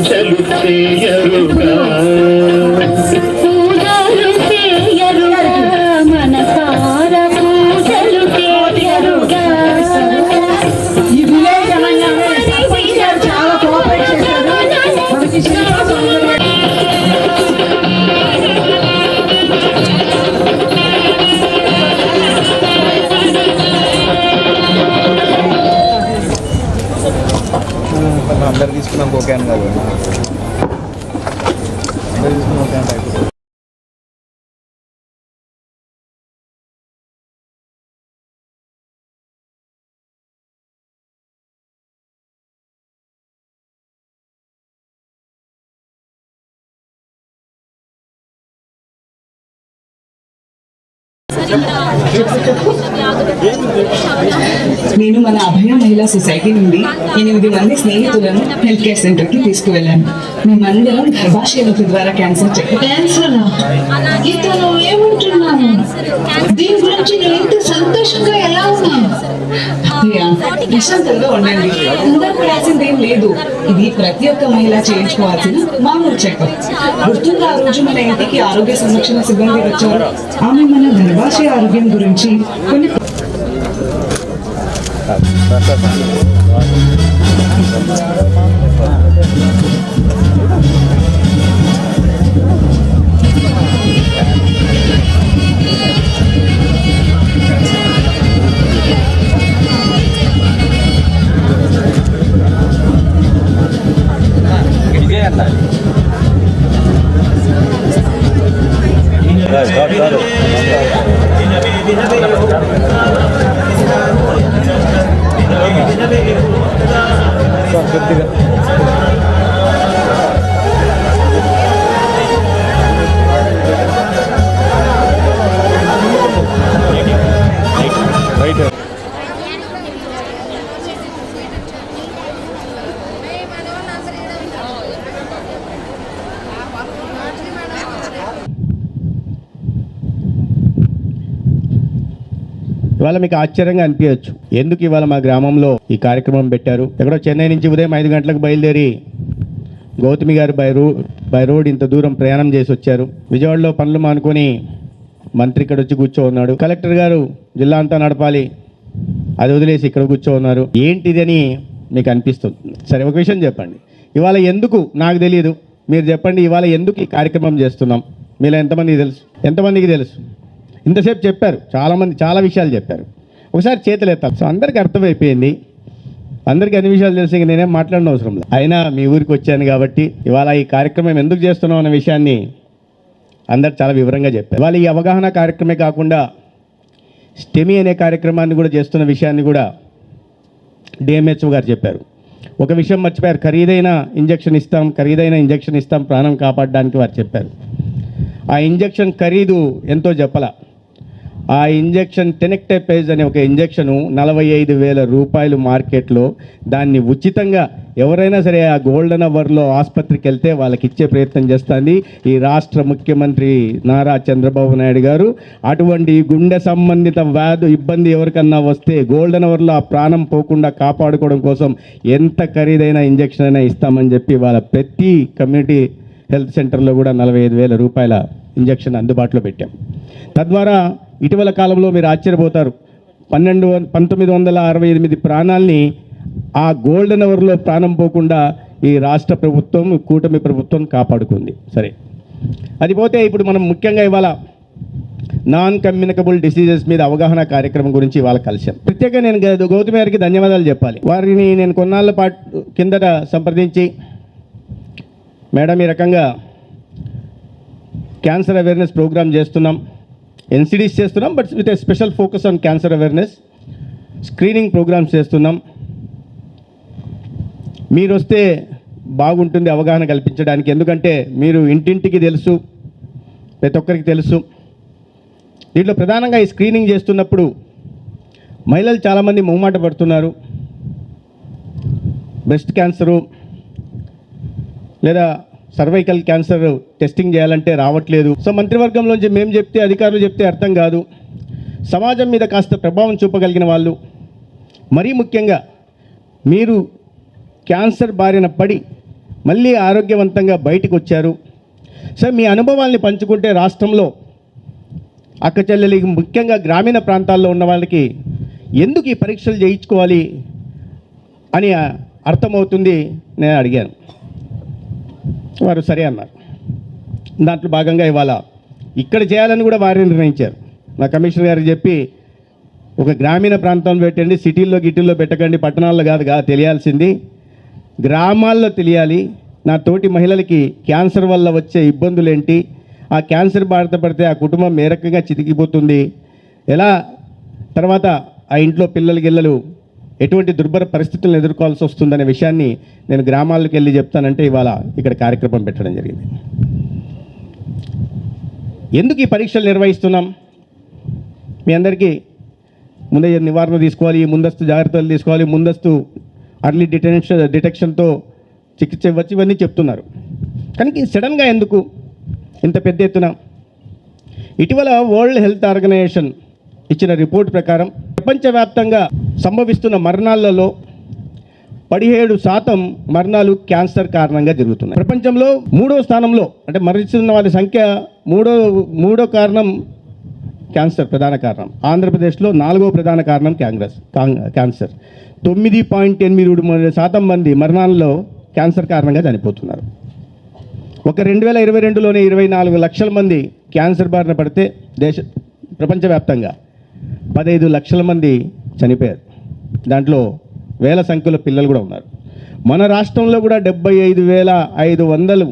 పూజలు అందరు తీసుకున్నాం ఓకే అని కాదు. నేను మన అభయ మహిళా సొసైటీ నుండి ఎనిమిది మంది స్నేహితులను హెల్త్ కేర్ సెంటర్కి తీసుకువెళ్ళాను. మేమందరం గర్భాశయముఖి ద్వారా క్యాన్సర్ చెక్ క్యాన్సర్? ఇతను ఏమంటున్నాను దీని గురించి నేను ఇంత సంతోషంగా ఎలా ఉన్నాను? ప్రశాంతంగా ఉండండి. అందరూ పడాల్సింది ఏం లేదు. ఇది ప్రతి ఒక్క మహిళ చేయించుకోవాల్సిన మామూలు చెకప్. గుర్తుందా ఆ రోజు మన ఇంటికి ఆరోగ్య సంరక్షణ సిబ్బంది వచ్చారు? ఆమె మన గర్భాశయ ఆరోగ్యం గురించి కొన్ని రైట్ మీకు ఆశ్చర్యంగా అనిపించవచ్చు ఎందుకు ఇవాళ మా గ్రామంలో ఈ కార్యక్రమం పెట్టారు? ఎక్కడో చెన్నై నుంచి ఉదయం ఐదు గంటలకు బయలుదేరి గౌతమి గారు బై రో బై రోడ్ ఇంత దూరం ప్రయాణం చేసి వచ్చారు. విజయవాడలో పనులు మానుకొని మంత్రి ఇక్కడ వచ్చి కూర్చో ఉన్నాడు కలెక్టర్ గారు జిల్లా అంతా నడపాలి. అది వదిలేసి ఇక్కడ కూర్చో ఉన్నారు ఏంటిది అని మీకు అనిపిస్తుంది? సరే ఒక విషయం చెప్పండి. ఇవాళ ఎందుకు? నాకు తెలియదు మీరు చెప్పండి ఇవాళ ఎందుకు ఈ కార్యక్రమం చేస్తున్నాం? మీలో ఎంతమందికి తెలుసు? ఎంతమందికి తెలుసు? ఇంతసేపు చెప్పారు చాలామంది చాలా విషయాలు చెప్పారు. ఒకసారి చేతులు ఎత్తాలి. సో అందరికీ అర్థమైపోయింది. అందరికీ అన్ని విషయాలు తెలిసి నేనేం మాట్లాడిన అవసరం లేదు. అయినా మీ ఊరికి వచ్చాను కాబట్టి ఇవాళ ఈ కార్యక్రమం ఎందుకు చేస్తున్నాం అనే విషయాన్ని అందరు చాలా వివరంగా చెప్పారు. ఇవాళ ఈ అవగాహన కార్యక్రమే కాకుండా స్టెమీ అనే కార్యక్రమాన్ని కూడా చేస్తున్న విషయాన్ని కూడా డిఎంహెచ్ఓ గారు చెప్పారు. ఒక విషయం మర్చిపోయారు. ఖరీదైన ఇంజెక్షన్ ఇస్తాం ఖరీదైన ఇంజక్షన్ ఇస్తాం ప్రాణం కాపాడడానికి వారు చెప్పారు. ఆ ఇంజెక్షన్ ఖరీదు ఎంతో చెప్పలా. ఆ ఇంజెక్షన్ టెనెక్టైపేజ్ అనే ఒక ఇంజెక్షను నలభై ఐదు వేల రూపాయలు మార్కెట్లో దాన్ని ఉచితంగా ఎవరైనా సరే ఆ గోల్డెన్ అవర్లో ఆసుపత్రికి వెళ్తే వాళ్ళకి ఇచ్చే ప్రయత్నం చేస్తుంది. ఈ రాష్ట్ర ముఖ్యమంత్రి నారా చంద్రబాబు నాయుడు గారు. అటువంటి గుండె సంబంధిత వ్యాధు ఇబ్బంది ఎవరికన్నా వస్తే గోల్డెన్ అవర్లో ఆ ప్రాణం పోకుండా కాపాడుకోవడం కోసం ఎంత ఖరీదైన ఇంజెక్షన్ అయినా ఇస్తామని చెప్పి వాళ్ళ ప్రతి కమ్యూనిటీ హెల్త్ సెంటర్లో కూడా నలభై ఐదు వేల రూపాయల ఇంజెక్షన్ అందుబాటులో పెట్టాం. తద్వారా ఇటీవల కాలంలో మీరు ఆశ్చర్యపోతారు. పన్నెండు పంతొమ్మిది వందల అరవై ఎనిమిది ప్రాణాల్ని ఆ గోల్డెన్ అవర్లో ప్రాణం పోకుండా ఈ రాష్ట్ర ప్రభుత్వం కూటమి ప్రభుత్వం కాపాడుకుంది. సరే. అది పోతే ఇప్పుడు మనం ముఖ్యంగా ఇవాళ నాన్ కమ్యూనికబుల్ డిసీజెస్ మీద అవగాహన కార్యక్రమం గురించి ఇవాళ కలిసాం ప్రత్యేకంగా నేను గౌతమి గారికి ధన్యవాదాలు చెప్పాలి. వారిని నేను కొన్నాళ్ళ పాటు కిందట సంప్రదించి మేడం ఈ రకంగా క్యాన్సర్ అవేర్నెస్ ప్రోగ్రామ్ చేస్తున్నాం. ఎన్సిడీస్ చేస్తున్నాం but with a special focus on cancer awareness screening programs చేస్తున్నాం. మీరు వస్తే బాగుంటుంది అవగాహన కల్పించడానికి ఎందుకంటే మీరు ఇంటింటికి తెలుసు ప్రతి ఒక్కరికి తెలుసు. దీంట్లో ప్రధానంగా ఈ స్క్రీనింగ్ చేస్తున్నప్పుడు మహిళలు చాలామంది మొహమాట పడుతున్నారు. బ్రెస్ట్ క్యాన్సరు లేదా సర్వైకల్ క్యాన్సర్ టెస్టింగ్ చేయాలంటే రావట్లేదు. సో మంత్రివర్గంలోంచి మేము చెప్తే అధికారులు చెప్తే అర్థం కాదు. సమాజం మీద కాస్త ప్రభావం చూపగలిగిన వాళ్ళు. మరీ ముఖ్యంగా మీరు క్యాన్సర్ బారిన పడి మళ్ళీ ఆరోగ్యవంతంగా బయటకు వచ్చారు సార్ మీ అనుభవాల్ని పంచుకుంటే రాష్ట్రంలో అక్కచెల్లెలకి ముఖ్యంగా గ్రామీణ ప్రాంతాల్లో ఉన్న వాళ్ళకి ఎందుకు ఈ పరీక్షలు చేయించుకోవాలి అని అర్థమవుతుంది నేను అడిగాను. వారు సరే అన్నారు. దాంట్లో భాగంగా ఇవాళ ఇక్కడ చేయాలని కూడా వారే నిర్ణయించారు. నా కమిషనర్ గారు చెప్పి ఒక గ్రామీణ ప్రాంతంలో పెట్టండి సిటీల్లో గిటీల్లో పెట్టకండి పట్టణాల్లో కాదు కాదు తెలియాల్సింది. గ్రామాల్లో తెలియాలి. నా తోటి మహిళలకి క్యాన్సర్ వల్ల వచ్చే ఇబ్బందులు ఏంటి ఆ క్యాన్సర్ బాధపడితే పడితే ఆ కుటుంబం ఏ రకంగా చితికిపోతుంది? ఎలా? తర్వాత ఆ ఇంట్లో పిల్లలు గిల్లలు ఎటువంటి దుర్భర పరిస్థితులను ఎదుర్కోవాల్సి వస్తుందనే విషయాన్ని నేను గ్రామాలకు వెళ్ళి చెప్తానంటే ఇవాళ ఇక్కడ కార్యక్రమం పెట్టడం జరిగింది. ఎందుకు ఈ పరీక్షలు నిర్వహిస్తున్నాం? మీ అందరికీ ముందే నివారణ తీసుకోవాలి ముందస్తు జాగ్రత్తలు తీసుకోవాలి ముందస్తు అర్లీ డిటెన్షన్ డిటెక్షన్తో చికిత్స ఇవ్వచ్చు ఇవన్నీ చెప్తున్నారు. కానీ సడన్గా ఎందుకు ఇంత పెద్ద ఎత్తున? ఇటీవల వరల్డ్ హెల్త్ ఆర్గనైజేషన్ ఇచ్చిన రిపోర్ట్ ప్రకారం ప్రపంచవ్యాప్తంగా సంభవిస్తున్న మరణాలలో పదిహేడు శాతం మరణాలు క్యాన్సర్ కారణంగా జరుగుతున్నాయి. ప్రపంచంలో మూడో స్థానంలో అంటే మరణిస్తున్న వాళ్ళ సంఖ్య మూడో మూడో కారణం క్యాన్సర్ ప్రధాన కారణం. ఆంధ్రప్రదేశ్లో నాలుగో ప్రధాన కారణం కాంగ్రెస్ క్యాన్సర్. తొమ్మిది పాయింట్ ఎనిమిది మూడు శాతం మంది మరణాల్లో క్యాన్సర్ కారణంగా చనిపోతున్నారు. ఒక రెండు వేల ఇరవై రెండులోనే ఇరవై నాలుగు లక్షల మంది క్యాన్సర్ బారిన పడితే దేశ ప్రపంచవ్యాప్తంగా పదహైదు లక్షల మంది చనిపోయారు. దాంట్లో వేల సంఖ్యలో పిల్లలు కూడా ఉన్నారు. మన రాష్ట్రంలో కూడా డెబ్బై ఐదు వేల ఐదు వందలు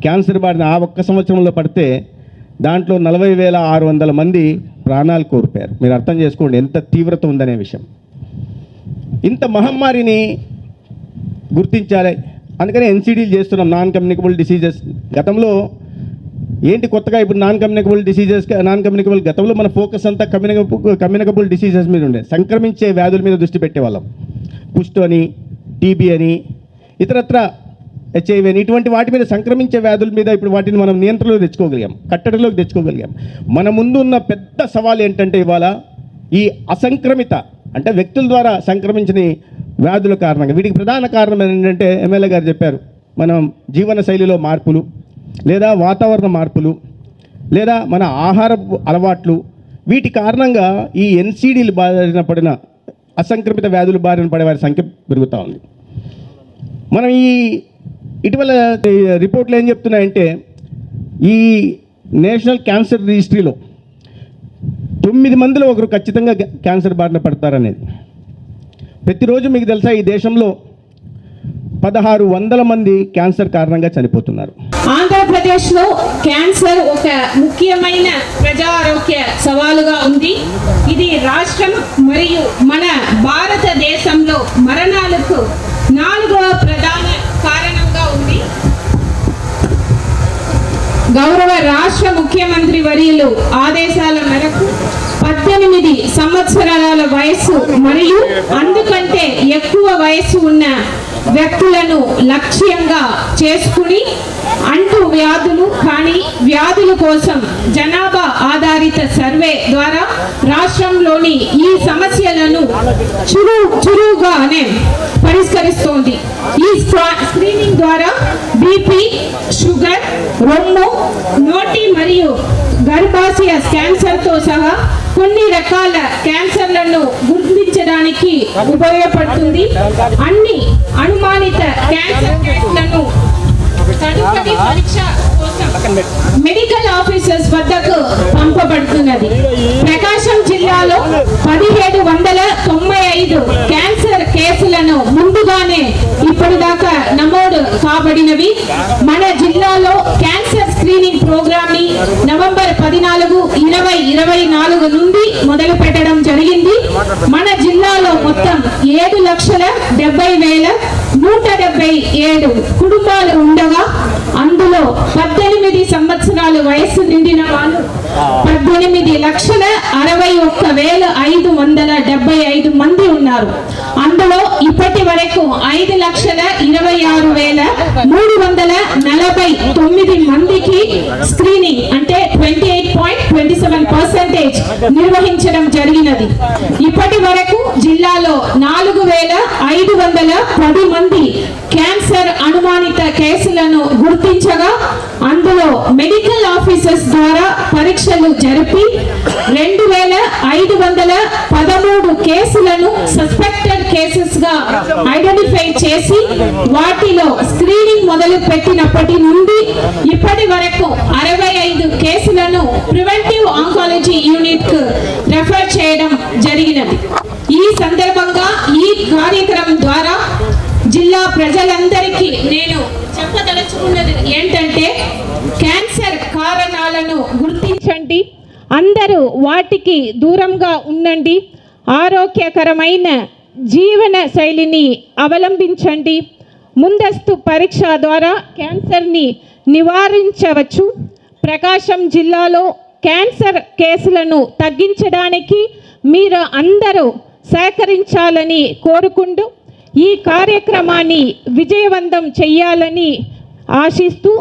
క్యాన్సర్ బారిన ఆ ఒక్క సంవత్సరంలో పడితే దాంట్లో నలభై వేల ఆరు వందల మంది ప్రాణాలు కోల్పోయారు. మీరు అర్థం చేసుకోండి ఎంత తీవ్రత ఉందనే విషయం. ఇంత మహమ్మారిని గుర్తించాలి. అందుకనే ఎన్సీడీలు చేస్తున్నాం నాన్ కమ్యూనికబుల్ డిసీజెస్. గతంలో ఏంటి కొత్తగా ఇప్పుడు non communicable diseases non communicable గతంలో మన ఫోకస్ అంతా కమ్యూనికబుల్ కమ్యూనికబుల్ డిసీజెస్ మీద ఉండే. సంక్రమించే వ్యాధుల మీద దృష్టి పెట్టేవాళ్ళం. కుష్టు అని టీబీ అని ఇతరత్ర హెచ్ఐవి అని ఇటువంటి వాటి మీద సంక్రమించే వ్యాధుల మీద ఇప్పుడు వాటిని మనం నియంత్రణలో తెచ్చుకోగలిగాం. కట్టడిలోకి తెచ్చుకోగలిగాం. మన ముందు ఉన్న పెద్ద సవాల్ ఏంటంటే ఇవాళ ఈ అసంక్రమిత అంటే వ్యక్తుల ద్వారా సంక్రమించిన వ్యాధుల కారణంగా. వీటికి ప్రధాన కారణం ఏంటంటే ఎమ్మెల్యే గారు చెప్పారు. మనం జీవన శైలిలో మార్పులు లేదా వాతావరణ మార్పులు లేదా మన ఆహార అలవాట్లు వీటి కారణంగా ఈ ఎన్సీడీలు బారిన పడిన అసంక్రమిత వ్యాధులు బారిన పడే వారి సంఖ్య పెరుగుతూ ఉంది. మనం ఈ ఇటీవల రిపోర్ట్లు ఏం చెప్తున్నాయంటే ఈ నేషనల్ క్యాన్సర్ రిజిస్ట్రీలో తొమ్మిది మందిలో ఒకరు ఖచ్చితంగా క్యాన్సర్ బారిన పడతారనేది. ప్రతిరోజు మీకు తెలుసా ఈ దేశంలో పదహారు వందల మంది క్యాన్సర్ కారణంగా చనిపోతున్నారు. ఆంధ్రప్రదేశ్లో క్యాన్సర్ ఒక ముఖ్యమైన ప్రజా ఆరోగ్య సవాలుగా ఉంది. ఇది రాష్ట్రం మరియు మన భారతదేశంలో మరణాలకు నాలుగవ ప్రధాన కారణంగా ఉంది. గౌరవ రాష్ట్ర ముఖ్యమంత్రి వర్యులు ఆదేశాల మేరకు పద్దెనిమిది సంవత్సరాల వయస్సు మరియు అందుకంటే ఎక్కువ వయస్సు ఉన్న వ్యక్తులను లక్ష్యంగా చేసుకుని అంటు వ్యాధులు కానీ వ్యాధుల కోసం జనాభా ఆధారిత సర్వే ద్వారా రాష్ట్రంలోని ఈ సమస్యలను చురు చురువుగానే పరిష్కరిస్తోంది. ఈ స్క్రీనింగ్ ద్వారా బీపీ షుగర్ రొమ్ము నోటి మరియు గర్భాశయ క్యాన్సర్తో సహా కొన్ని రకాల క్యాన్సర్లను గుర్తించడానికి ఉపయోగపడుతుంది. అన్ని అనుమానిత క్యాన్సర్ కేసులను తదుపరి పరీక్ష కోసం మెడికల్ ఆఫీసర్స్ వద్దకు పంపబడుతున్నది. ప్రకాశం జిల్లాలో పదిహేడు వందల తొంభై ఐదు క్యాన్సర్ కేసులను ముందుగానే ఇప్పటిదాకా నమోదు కాబడినవి. మన జిల్లాలో క్యాన్సర్ స్క్రీనింగ్ ప్రోగ్రామ్ని నవంబర్ పద్నాలుగు ఇరవై ఇరవై నాలుగు నుండి మొదలు పెట్టడం జరిగింది. మన జిల్లాలో మొత్తం ఏడు లక్షల డెబ్బై వేల నూట డెబ్బై ఏడు కుటుంబాలు ఉండగా అందులో పద్దెనిమిది సంవత్సరాలు వయస్సు నిండిన వాళ్ళు పద్దెనిమిది లక్షల అరవై ఒక్క వేల ఐదు వందల డెబ్బై ఐదు మంది ఉన్నారు. అందులో ఇప్పటి వరకు ఐదు లక్షల ఇరవై ఆరు వేల మూడు వందల నలభై తొమ్మిది మందికి స్క్రీనింగ్ అంటే twenty eight point twenty seven percentage నిర్వహించడం జరిగినది. ఇప్పటి వరకు జిల్లాలో నాలుగు వేల ఐదు వందల పది మంది క్యాన్సర్ అనుమానిత కేసులను గుర్తించగా అందులో మెడికల్ ఆఫీసర్స్ ద్వారా పరీక్షలు జరిపి రెండు వేల ఐదు వందల పదమూడు కేసులను సస్పెక్టెడ్ కేసెస్గా ఐడెంటిఫై చేసి వాటిలో స్క్రీనింగ్ మొదలు పెట్టినప్పటి నుండి ఇప్పటి వరకు అరవై ఐదు కేసులను ప్రివెంటివ్ ఆంకాలజీ యూనిట్కు రెఫర్ చేయడం జరిగినది. ఈ సందర్భంగా ఈ కార్యక్రమం ద్వారా జిల్లా ప్రజలందరికీ నేను చెప్పదలుచుకున్నది ఏంటంటే క్యాన్సర్ కారణాలను గుర్తించండి. అందరూ వాటికి దూరంగా ఉండండి. ఆరోగ్యకరమైన జీవన శైలిని అవలంబించండి. ముందస్తు పరీక్ష ద్వారా క్యాన్సర్ని నివారించవచ్చు. ప్రకాశం జిల్లాలో క్యాన్సర్ కేసులను తగ్గించడానికి మీరు అందరూ సహకరించాలని కోరుకుంటూ ఈ కార్యక్రమాన్ని విజయవంతం చేయాలని ఆశిస్తూ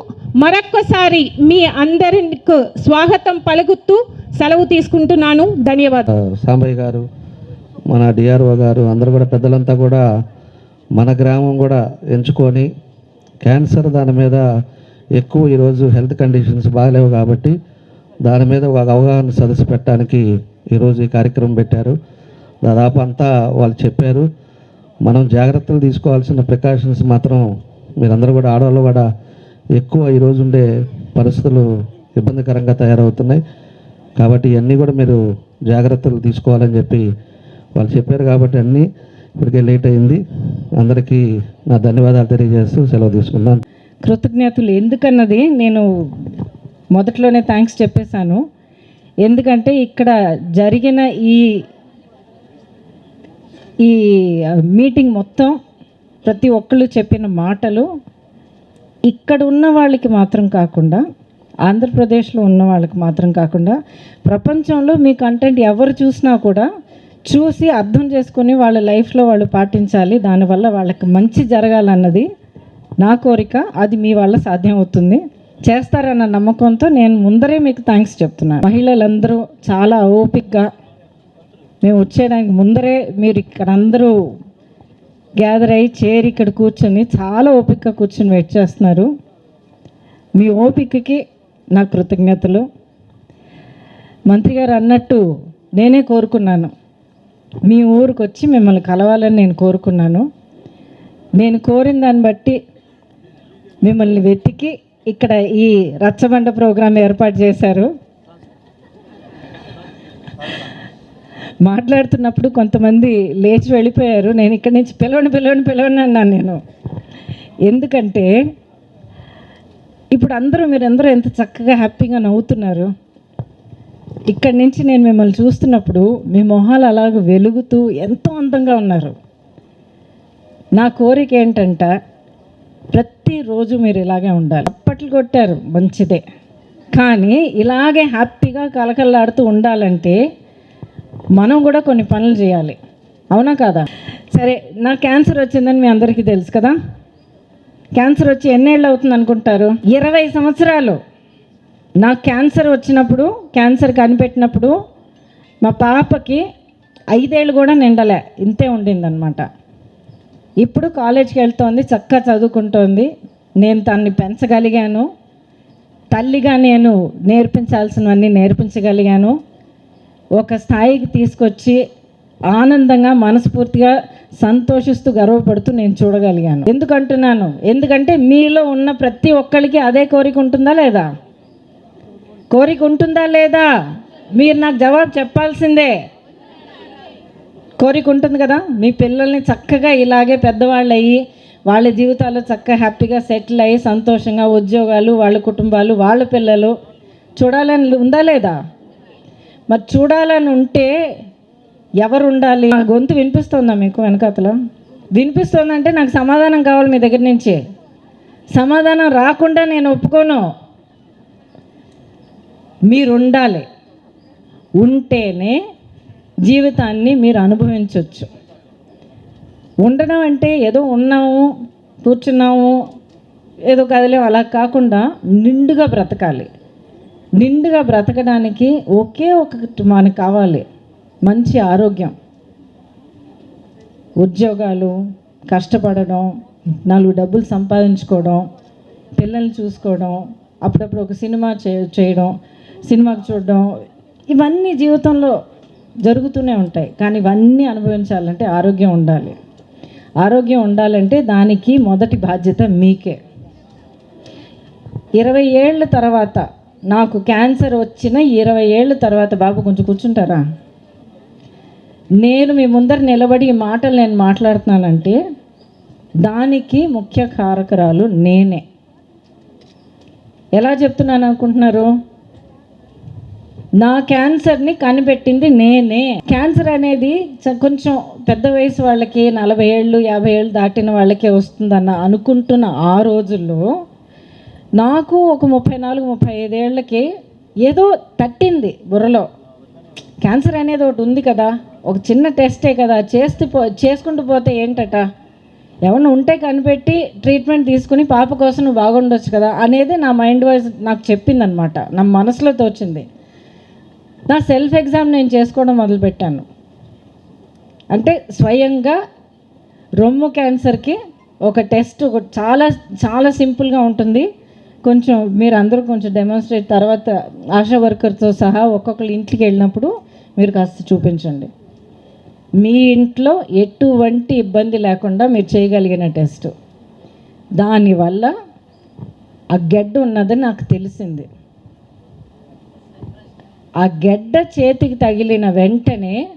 మరొక్కసారి మీ అందరికి స్వాగతం పలుకుతూ సెలవు తీసుకుంటున్నాను. ధన్యవాదాలు. సాంబయ్య గారు మన డిఆర్ఓ గారు అందరూ కూడా పెద్దలంతా కూడా మన గ్రామం కూడా ఎంచుకొని క్యాన్సర్ దాని మీద ఎక్కువ ఈరోజు హెల్త్ కండిషన్స్ బాగలేవు కాబట్టి దాని మీద ఒక అవగాహన సదస్సు పెట్టడానికి ఈరోజు ఈ కార్యక్రమం పెట్టారు. దాదాపు అంతా వాళ్ళు చెప్పారు. మనం జాగ్రత్తలు తీసుకోవాల్సిన ప్రికాషన్స్ మాత్రం మీరందరూ కూడా ఆడవాళ్ళు కూడా ఎక్కువ ఈరోజు ఉండే పరిస్థితులు ఇబ్బందికరంగా తయారవుతున్నాయి. కాబట్టి ఇవన్నీ కూడా మీరు జాగ్రత్తలు తీసుకోవాలని చెప్పి వాళ్ళు చెప్పారు కాబట్టి అన్నీ ఇప్పటికే లేట్ అయింది. అందరికీ నా ధన్యవాదాలు తెలియజేస్తూ సెలవు తీసుకున్నాను కృతజ్ఞతలు. ఎందుకన్నది నేను మొదట్లోనే థ్యాంక్స్ చెప్పేశాను. ఎందుకంటే ఇక్కడ జరిగిన ఈ ఈ మీటింగ్ మొత్తం ప్రతి ఒక్కళ్ళు చెప్పిన మాటలు ఇక్కడ ఉన్న వాళ్ళకి మాత్రం కాకుండా ఆంధ్రప్రదేశ్లో ఉన్న వాళ్ళకి మాత్రం కాకుండా ప్రపంచంలో మీ కంటెంట్ ఎవరు చూసినా కూడా చూసి అర్థం చేసుకొని వాళ్ళ లైఫ్లో వాళ్ళు పాటించాలి. దానివల్ల వాళ్ళకి మంచి జరగాలన్నది నా కోరిక. అది మీ వల్ల సాధ్యం అవుతుంది. చేస్తారన్న నమ్మకంతో నేను ముందరే మీకు థ్యాంక్స్ చెప్తున్నాను. మహిళలందరూ చాలా ఓపిక్గా మేము వచ్చేయడానికి ముందరే మీరు ఇక్కడ అందరూ గ్యాదర్ అయ్యి చేరి ఇక్కడ కూర్చొని చాలా ఓపికగా కూర్చొని వెయిట్ చేస్తున్నారు. మీ ఓపికకి నా కృతజ్ఞతలు. మంత్రి గారు అన్నట్టు నేనే కోరుకున్నాను. మీ ఊరికి వచ్చి మిమ్మల్ని కలవాలని నేను కోరుకున్నాను. నేను కోరిన దాన్ని బట్టి మిమ్మల్ని వెతికి ఇక్కడ ఈ రచ్చబండ ప్రోగ్రాం ఏర్పాటు చేశారు. మాట్లాడుతున్నప్పుడు కొంతమంది లేచి వెళ్ళిపోయారు. నేను ఇక్కడి నుంచి పిలవని పిలవని పిలవని అన్నాను నేను. ఎందుకంటే ఇప్పుడు అందరూ మీరందరూ ఎంత చక్కగా హ్యాపీగా నవ్వుతున్నారు. ఇక్కడి నుంచి నేను మిమ్మల్ని చూస్తున్నప్పుడు మీ మొహాలు అలాగ వెలుగుతూ ఎంతో అందంగా ఉన్నారు. నా కోరిక ఏంటంట ప్రతిరోజు మీరు ఇలాగే ఉండాలి. అప్పట్లు కొట్టారు మంచిదే. కానీ ఇలాగే హ్యాపీగా కలకల్లాడుతూ ఉండాలంటే మనం కూడా కొన్ని పనులు చేయాలి. అవునా కాదా? సరే నా క్యాన్సర్ వచ్చిందని మీ అందరికీ తెలుసు కదా? క్యాన్సర్ వచ్చి ఎన్నేళ్ళు అవుతుంది అనుకుంటారు? ఇరవై సంవత్సరాలు. నాకు క్యాన్సర్ వచ్చినప్పుడు క్యాన్సర్ కనిపెట్టినప్పుడు మా పాపకి ఐదేళ్ళు కూడా నిండలే. ఇంతే ఉండిందనమాట ఇప్పుడు కాలేజ్కి వెళ్తోంది చక్కగా చదువుకుంటోంది. నేను తన్ని పెంచగలిగాను. తల్లిగా నేను నేర్పించాల్సినవన్నీ నేర్పించగలిగాను. ఒక స్థాయికి తీసుకొచ్చి ఆనందంగా మనస్ఫూర్తిగా సంతోషిస్తూ గర్వపడుతూ నేను చూడగలిగాను. ఎందుకంటున్నాను? ఎందుకంటే మీలో ఉన్న ప్రతి ఒక్కరికి అదే కోరిక ఉంటుందా లేదా? కోరిక ఉంటుందా లేదా? మీరు నాకు జవాబు చెప్పాల్సిందే. కోరిక ఉంటుంది కదా? మీ పిల్లల్ని చక్కగా ఇలాగే పెద్దవాళ్ళు అయ్యి వాళ్ళ జీవితాల్లో చక్కగా హ్యాపీగా సెటిల్ అయ్యి సంతోషంగా ఉద్యోగాలు వాళ్ళ కుటుంబాలు వాళ్ళ పిల్లలు చూడాలని ఉందా లేదా? మరి చూడాలని ఉంటే ఎవరు ఉండాలి నా గొంతు వినిపిస్తుందా మీకు వెనకాతల? వినిపిస్తుందంటే నాకు సమాధానం కావాలి మీ దగ్గర నుంచి. సమాధానం రాకుండా నేను ఒప్పుకోను. మీరు ఉండాలి ఉంటేనే జీవితాన్ని మీరు అనుభవించవచ్చు ఉండడం అంటే ఏదో ఉన్నాము కూర్చున్నాము ఏదో కదలేము. అలా కాకుండా నిండుగా బ్రతకాలి. నిండుగా బ్రతకడానికి ఒకే ఒకటి మనకు కావాలి. మంచి ఆరోగ్యం. ఉద్యోగాలు కష్టపడడం నాలుగు డబ్బులు సంపాదించుకోవడం పిల్లల్ని చూసుకోవడం అప్పుడప్పుడు ఒక సినిమా చే చేయడం సినిమాకి చూడడం ఇవన్నీ జీవితంలో జరుగుతూనే ఉంటాయి. కానీ ఇవన్నీ అనుభవించాలంటే ఆరోగ్యం ఉండాలి. ఆరోగ్యం ఉండాలంటే దానికి మొదటి బాధ్యత మీకే. ఇరవై ఏళ్ళ తర్వాత నాకు క్యాన్సర్ వచ్చిన ఇరవై ఏళ్ళ తర్వాత బాబు కొంచెం కూర్చుంటారా? నేను మీ ముందర నిలబడి ఈ మాటలు నేను మాట్లాడుతున్నానంటే దానికి ముఖ్య కారకరాలు నేనే. ఎలా చెప్తున్నాను అనుకుంటున్నారు? నా క్యాన్సర్ని కనిపెట్టింది నేనే. క్యాన్సర్ అనేది చ- కొంచెం పెద్ద వయసు వాళ్ళకి నలభై ఏళ్ళు యాభై ఏళ్ళు దాటిన వాళ్ళకే వస్తుందన్న అనుకుంటున్న ఆ రోజుల్లో నాకు ఒక ముప్పై నాలుగు ముప్పై ఐదేళ్ళకి ఏదో తట్టింది బుర్రలో. క్యాన్సర్ అనేది ఒకటి ఉంది కదా ఒక చిన్న టెస్టే కదా చేస్తే పో చేసుకుంటూ పోతే ఏంటట? ఎవరిని ఉంటే కనిపెట్టి ట్రీట్మెంట్ తీసుకుని పాప కోసం నువ్వు బాగుండొచ్చు కదా అనేది నా మైండ్ వైజ్ నాకు చెప్పిందనమాట. నా మనసులో తోచింది. నా సెల్ఫ్ ఎగ్జామ్ నేను చేసుకోవడం మొదలుపెట్టాను. అంటే స్వయంగా రొమ్ము క్యాన్సర్కి ఒక టెస్ట్ ఒక చాలా చాలా సింపుల్గా ఉంటుంది. కొంచెం మీరు అందరూ కొంచెం డెమాన్స్ట్రేట్ తర్వాత ఆశా వర్కర్తో సహా ఒక్కొక్కరి ఇంటికి వెళ్ళినప్పుడు మీరు కాస్త చూపించండి. మీ ఇంట్లో ఎటువంటి ఇబ్బంది లేకుండా మీరు చేయగలిగిన టెస్ట్ దానివల్ల ఆ గెడ్డ ఉన్నదని నాకు తెలిసింది. ఆ గెడ్డ చేతికి తగిలిన వెంటనే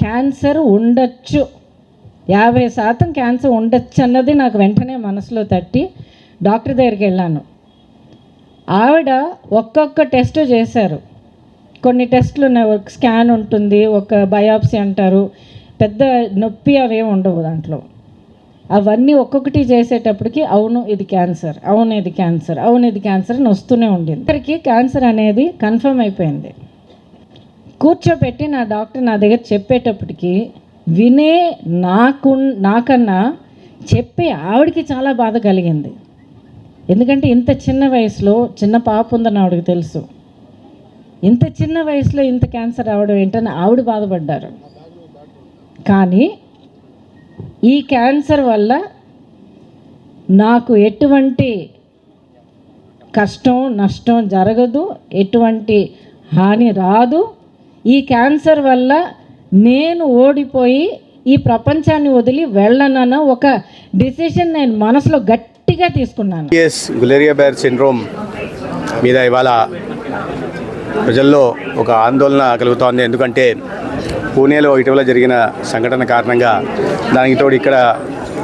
క్యాన్సర్ ఉండొచ్చు. యాభై శాతం క్యాన్సర్ ఉండొచ్చు అన్నది నాకు వెంటనే మనసులో తట్టి డాక్టర్ దగ్గరికి వెళ్ళాను. ఆవిడ ఒక్కొక్క టెస్ట్ చేశారు. కొన్ని టెస్టులు ఉన్నాయి. ఒక స్కాన్ ఉంటుంది ఒక బయాప్సీ అంటారు. పెద్ద నొప్పి అవేమి ఉండవు దాంట్లో. అవన్నీ ఒక్కొక్కటి చేసేటప్పటికి అవును ఇది క్యాన్సర్ అవును ఇది క్యాన్సర్ అవును ఇది క్యాన్సర్ అని వస్తూనే ఉండింది. ఇద్దరికి క్యాన్సర్ అనేది కన్ఫర్మ్ అయిపోయింది. కూర్చోబెట్టి నా డాక్టర్ నా దగ్గర చెప్పేటప్పటికి వినే నాకు నాకన్నా చెప్పే ఆవిడకి చాలా బాధ కలిగింది. ఎందుకంటే ఇంత చిన్న వయసులో చిన్న పాప ఉందని ఆవిడకి తెలుసు. ఇంత చిన్న వయసులో ఇంత క్యాన్సర్ రావడం ఏంటని ఆవిడ బాధపడ్డారు. కానీ ఈ క్యాన్సర్ వల్ల నాకు ఎటువంటి కష్టం నష్టం జరగదు ఎటువంటి హాని రాదు. ఈ క్యాన్సర్ వల్ల నేను ఓడిపోయి ఈ ప్రపంచాన్ని వదిలి వెళ్ళనన్న ఒక డిసిషన్ నేను మనసులో గట్టి గట్టిగా తీసుకున్నాను. ఎస్ గులేరియా బేర్ సిండ్రోమ్ మీద ఇవాళ ప్రజల్లో ఒక ఆందోళన కలుగుతోంది. ఎందుకంటే పూణేలో ఇటీవల జరిగిన సంఘటన కారణంగా దానికి తోడు ఇక్కడ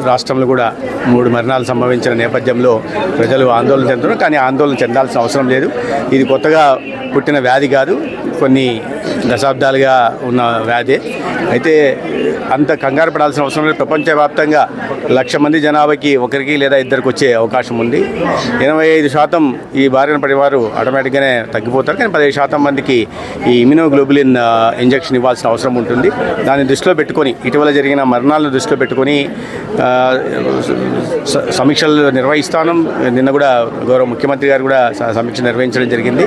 రాష్ట్రంలో కూడా మూడు మరణాలు సంభవించిన నేపథ్యంలో ప్రజలు ఆందోళన చెందుతున్నారు. కానీ ఆందోళన చెందాల్సిన అవసరం లేదు. ఇది కొత్తగా పుట్టిన వ్యాధి కాదు. కొన్ని దశాబ్దాలుగా ఉన్న వ్యాధి. అయితే అంత కంగారు పడాల్సిన అవసరం లేదు. ప్రపంచవ్యాప్తంగా లక్ష మంది జనాభాకి ఒకరికి లేదా ఇద్దరికి వచ్చే అవకాశం ఉంది. ఎనభై ఐదు శాతం ఈ బారిన పడేవారు ఆటోమేటిక్గానే తగ్గిపోతారు. కానీ పదిహేను శాతం మందికి ఈ ఇమ్యూనోగ్లోబులిన్ ఇంజెక్షన్ ఇవ్వాల్సిన అవసరం ఉంటుంది. దాన్ని దృష్టిలో పెట్టుకొని ఇటీవల జరిగిన మరణాలను దృష్టిలో పెట్టుకొని సమీక్షలు నిర్వహిస్తాను. నిన్న కూడా గౌరవ ముఖ్యమంత్రి గారు కూడా సమీక్ష నిర్వహించడం జరిగింది.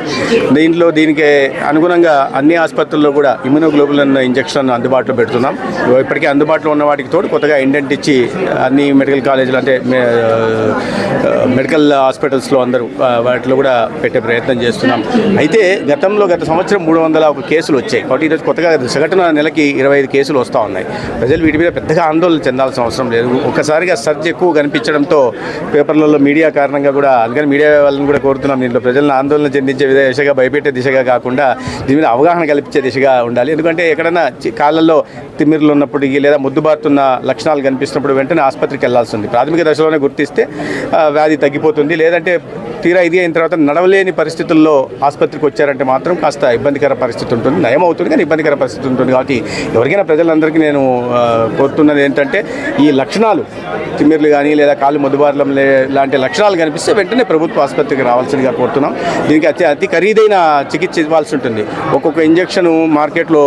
దీంట్లో దీనికి అనుగుణంగా అన్ని ఆసుపత్రుల్లో కూడా ఇమ్యూనోగ్లోబులన్ ఇంజెక్షన్ అందుబాటులో పెడుతున్నాం. ఇప్పటికే అందుబాటులో ఉన్న వాటికి తోడు కొత్తగా ఇండెంట్ ఇచ్చి అన్ని మెడికల్ కాలేజీలు అంటే మెడికల్ హాస్పిటల్స్లో అందరూ వాటిలో కూడా పెట్టే ప్రయత్నం చేస్తున్నాం. అయితే గతంలో గత సంవత్సరం మూడు వందల ఒక కేసులు వచ్చాయి. కాబట్టి ఈరోజు కొత్తగా సగటున నెలకి ఇరవై ఐదు కేసులు వస్తూ ఉన్నాయి. ప్రజలు వీటి మీద పెద్దగా ఆందోళన చెందాల్సిన అవసరం లేదు. ఒక్కసారిగా సర్జ్ ఎక్కువ కనిపించడంతో పేపర్లలో మీడియా కారణంగా కూడా అందుకని మీడియా వాళ్ళని కూడా కోరుతున్నాం. దీంట్లో ప్రజలను ఆందోళన చెందించే విధ- దిశగా భయపెట్టే దిశగా కాకుండా దీని మీద అవగాహన కల్పించే దిశగా ఉండాలి. ఎందుకంటే ఎక్కడైనా చి- కాళ్ళల్లో తిమ్మిర్లు ఉన్నప్పటికీ లేదా ముద్దుబారుతున్న లక్షణాలు కనిపిస్తున్నప్పుడు వెంటనే ఆసుపత్రికి వెళ్ళాల్సి ఉంది. ప్రాథమిక దశలోనే గుర్తిస్తే వ్యాధి తగ్గిపోతుంది. లేదంటే తీరా ఇది అయిన తర్వాత నడవలేని పరిస్థితుల్లో ఆసుపత్రికి వచ్చారంటే మాత్రం కాస్త ఇబ్బందికర పరిస్థితి ఉంటుంది. నయం అవుతుంది కానీ ఇబ్బందికర పరిస్థితి ఉంటుంది. కాబట్టి ఎవరికైనా ప్రజలందరికీ నేను కోరుతున్నది ఏంటంటే ఈ లక్షణాలు తిమ్మిర్లు కానీ లేదా కాళ్ళు మొద్దుబారలం లే లాంటి లక్షణాలు కనిపిస్తే వెంటనే ప్రభుత్వ ఆసుపత్రికి రావాల్సిందిగా కోరుతున్నాం. దీనికి అతి అతి ఖరీదైన చికిత్స ఇవ్వాల్సి ఉంటుంది. ఒక్కొక్క ఇంజక్షన్ మార్కెట్లో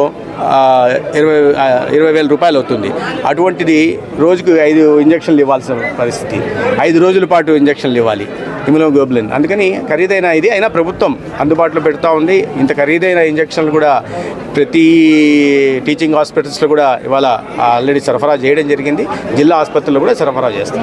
ఇరవై ఇరవై వేల రూపాయలు అవుతుంది. అటువంటిది రోజుకు ఐదు ఇంజక్షన్లు ఇవ్వాల్సిన పరిస్థితి. ఐదు రోజుల పాటు ఇంజక్షన్లు ఇవ్వాలి. ఇమ్యునోగ్లోబులిన్ అందుకని ఖరీదైన ఇది అయినా ప్రభుత్వం అందుబాటులో పెడతా ఉంది. ఇంత ఖరీదైన ఇంజక్షన్లు కూడా ప్రతి టీచింగ్ హాస్పిటల్స్లో కూడా ఇవాళ ఆల్రెడీ సరఫరా చేయడం జరిగింది. జిల్లా ఆసుపత్రుల్లో కూడా సరఫరా చేస్తాం.